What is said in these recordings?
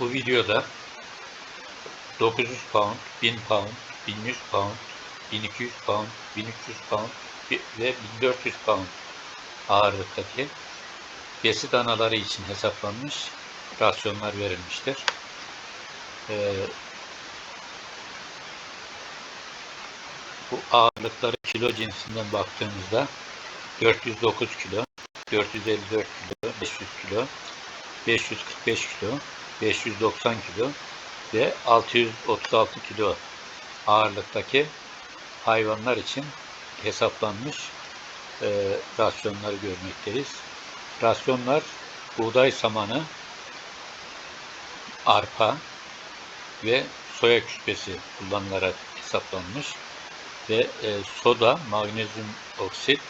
Bu videoda 900 pound, 1000 pound, 1100 pound, 1200 pound, 1300 pound ve 1400 pound ağırlıktaki besi danaları için hesaplanmış rasyonlar verilmiştir. Ee, bu ağırlıkları kilo cinsinden baktığımızda 409 kilo, 454 kilo, 500 kilo, 545 kilo, 590 kilo ve 636 kilo ağırlıktaki hayvanlar için hesaplanmış e, rasyonları görmekteyiz. Rasyonlar buğday samanı, arpa ve soya küspesi kullanılarak hesaplanmış ve e, soda, magnezyum oksit,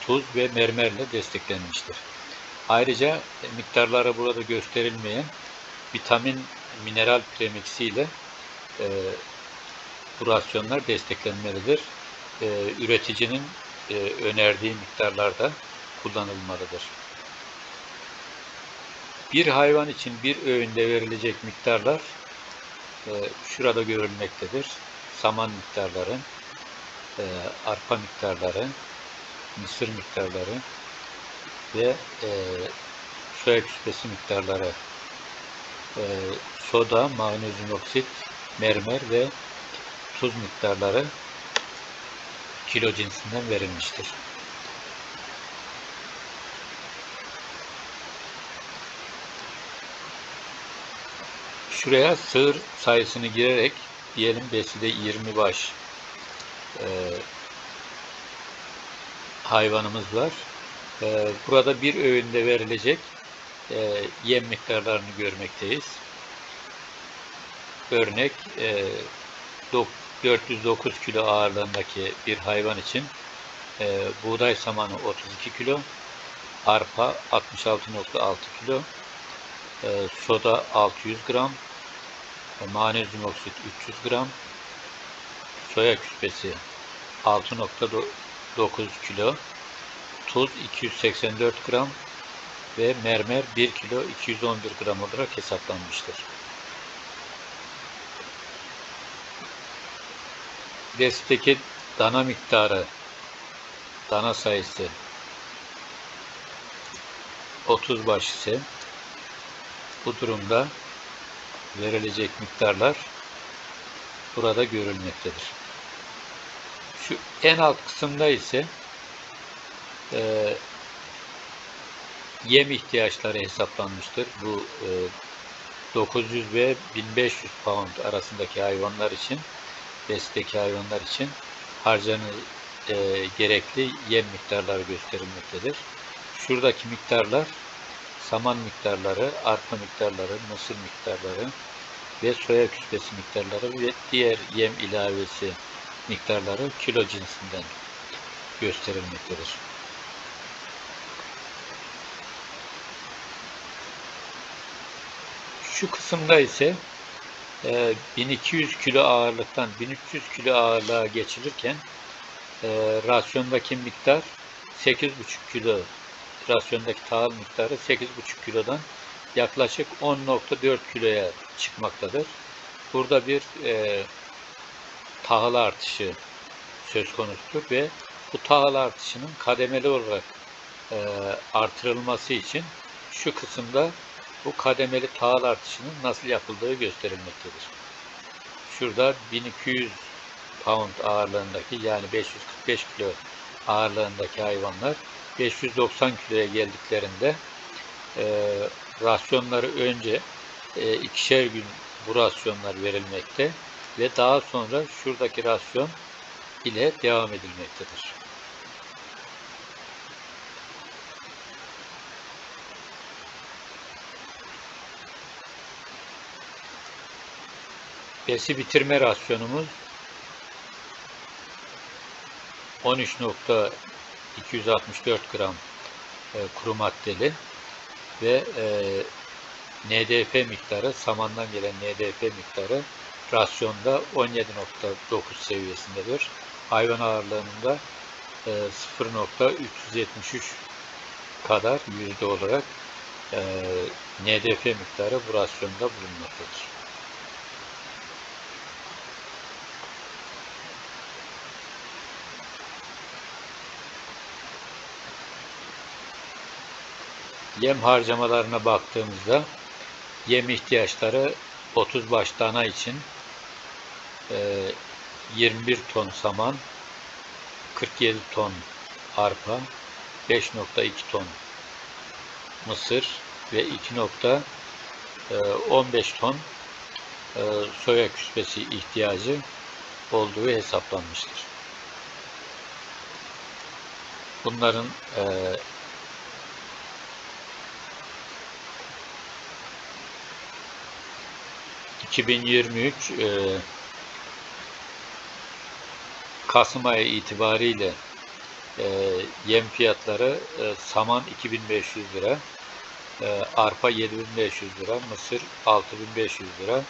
tuz ve mermerle desteklenmiştir. Ayrıca e, miktarları burada gösterilmeyen vitamin, mineral premiksi ile e, bu rasyonlar desteklenmelidir. E, üreticinin e, önerdiği miktarlarda kullanılmalıdır. Bir hayvan için bir öğünde verilecek miktarlar e, şurada görülmektedir. Saman miktarları, e, arpa miktarları, mısır miktarları ve e, soya küspesi miktarları, e, soda, magnezyum oksit, mermer ve tuz miktarları kilo cinsinden verilmiştir. Şuraya sığır sayısını girerek diyelim beside 20 baş e, hayvanımız var. E, burada bir öğünde verilecek e, yem miktarlarını görmekteyiz. Örnek e, 409 kilo ağırlığındaki bir hayvan için e, buğday samanı 32 kilo, arpa 66.6 kilo, e, soda 600 gram, e, magnezyum oksit 300 gram, soya küspesi 6.9 kilo, tuz 284 gram ve mermer 1 kilo 211 gram olarak hesaplanmıştır. Desteki dana miktarı, dana sayısı 30 baş ise bu durumda verilecek miktarlar burada görülmektedir. Şu en alt kısımda ise e, yem ihtiyaçları hesaplanmıştır. Bu e, 900 ve 1500 pound arasındaki hayvanlar için, besleki hayvanlar için harcanı e, gerekli yem miktarları gösterilmektedir. Şuradaki miktarlar saman miktarları, arpa miktarları, mısır miktarları ve soya küspesi miktarları ve diğer yem ilavesi miktarları kilo cinsinden gösterilmektedir. Şu kısımda ise 1200 kilo ağırlıktan 1300 kilo ağırlığa geçilirken e, rasyondaki miktar 8,5 kilo rasyondaki tahıl miktarı 8,5 kilodan yaklaşık 10.4 kiloya çıkmaktadır. Burada bir e, tahıl artışı söz konusudur ve bu tahıl artışının kademeli olarak e, artırılması için şu kısımda bu kademeli tahıl artışının nasıl yapıldığı gösterilmektedir. Şurada 1200 pound ağırlığındaki yani 545 kilo ağırlığındaki hayvanlar 590 kiloya geldiklerinde e, rasyonları önce e, ikişer gün bu rasyonlar verilmekte ve daha sonra şuradaki rasyon ile devam edilmektedir. Besi bitirme rasyonumuz 13.264 gram e, kuru maddeli ve e, NDF miktarı, samandan gelen NDF miktarı rasyonda 17.9 seviyesindedir. Hayvan ağırlığında e, 0.373 kadar yüzde olarak e, NDF miktarı bu rasyonda bulunmaktadır. Yem harcamalarına baktığımızda yem ihtiyaçları 30 baş dana için e, 21 ton saman, 47 ton arpa, 5.2 ton mısır ve 2.15 ton e, soya küspesi ihtiyacı olduğu hesaplanmıştır. Bunların ...2023 e, Kasım ayı itibariyle e, yem fiyatları e, saman 2500 lira, e, arpa 7500 lira, mısır 6500 lira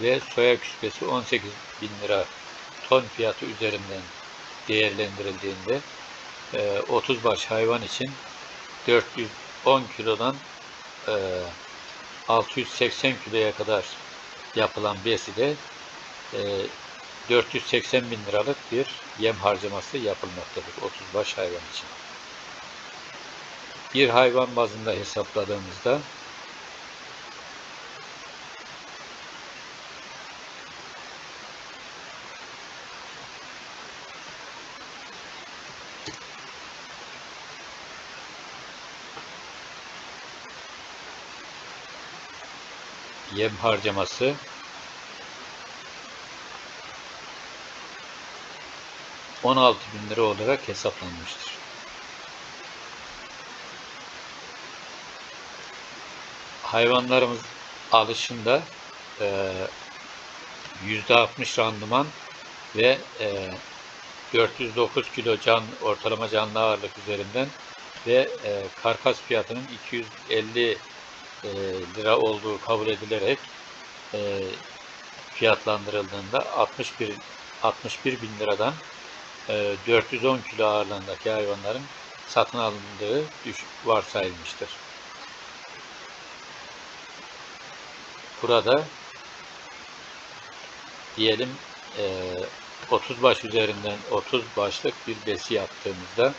ve soya küspesi 18 bin lira ton fiyatı üzerinden değerlendirildiğinde e, 30 baş hayvan için 410 kilodan e, 680 kiloya kadar yapılan beside e, 480 bin liralık bir yem harcaması yapılmaktadır 30 baş hayvan için. Bir hayvan bazında hesapladığımızda yem harcaması 16 bin lira olarak hesaplanmıştır. Hayvanlarımız alışında e, %60 randıman ve e, 409 kilo can ortalama canlı ağırlık üzerinden ve e, karkas fiyatının 250 e, lira olduğu kabul edilerek e, fiyatlandırıldığında 61 61 bin liradan 410 e, kilo ağırlığındaki hayvanların satın alındığı varsayılmıştır. Burada diyelim 30 baş üzerinden 30 başlık bir besi yaptığımızda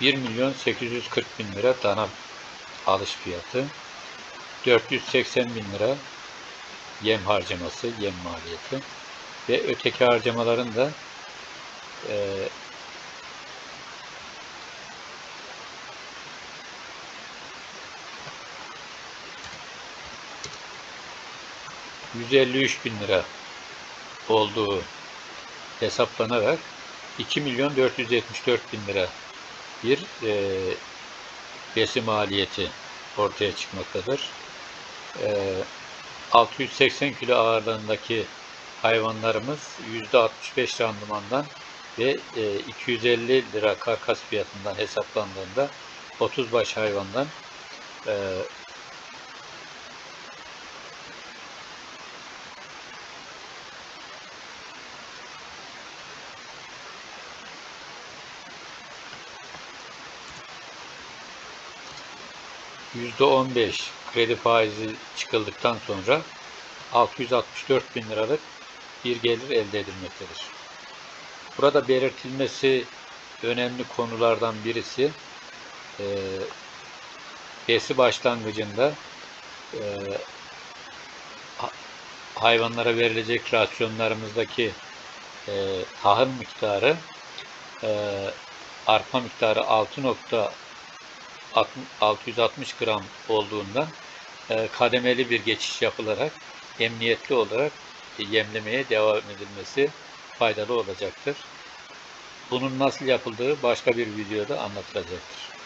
1 milyon 840 bin lira dana alış fiyatı. 480 bin lira yem harcaması, yem maliyeti ve öteki harcamaların da e, ...153 bin lira olduğu hesaplanarak 2 milyon 474 bin lira bir e, besi maliyeti ortaya çıkmaktadır. E, 680 kilo ağırlığındaki hayvanlarımız %65 randımandan ve e, 250 lira karkas fiyatından hesaplandığında 30 baş hayvandan e, %15 kredi faizi çıkıldıktan sonra 664 bin liralık bir gelir elde edilmektedir. Burada belirtilmesi önemli konulardan birisi e, besi başlangıcında e, hayvanlara verilecek rasyonlarımızdaki e, tahıl miktarı e, arpa miktarı 6. 660 gram olduğundan e, kademeli bir geçiş yapılarak emniyetli olarak yemlemeye devam edilmesi faydalı olacaktır. Bunun nasıl yapıldığı başka bir videoda anlatılacaktır.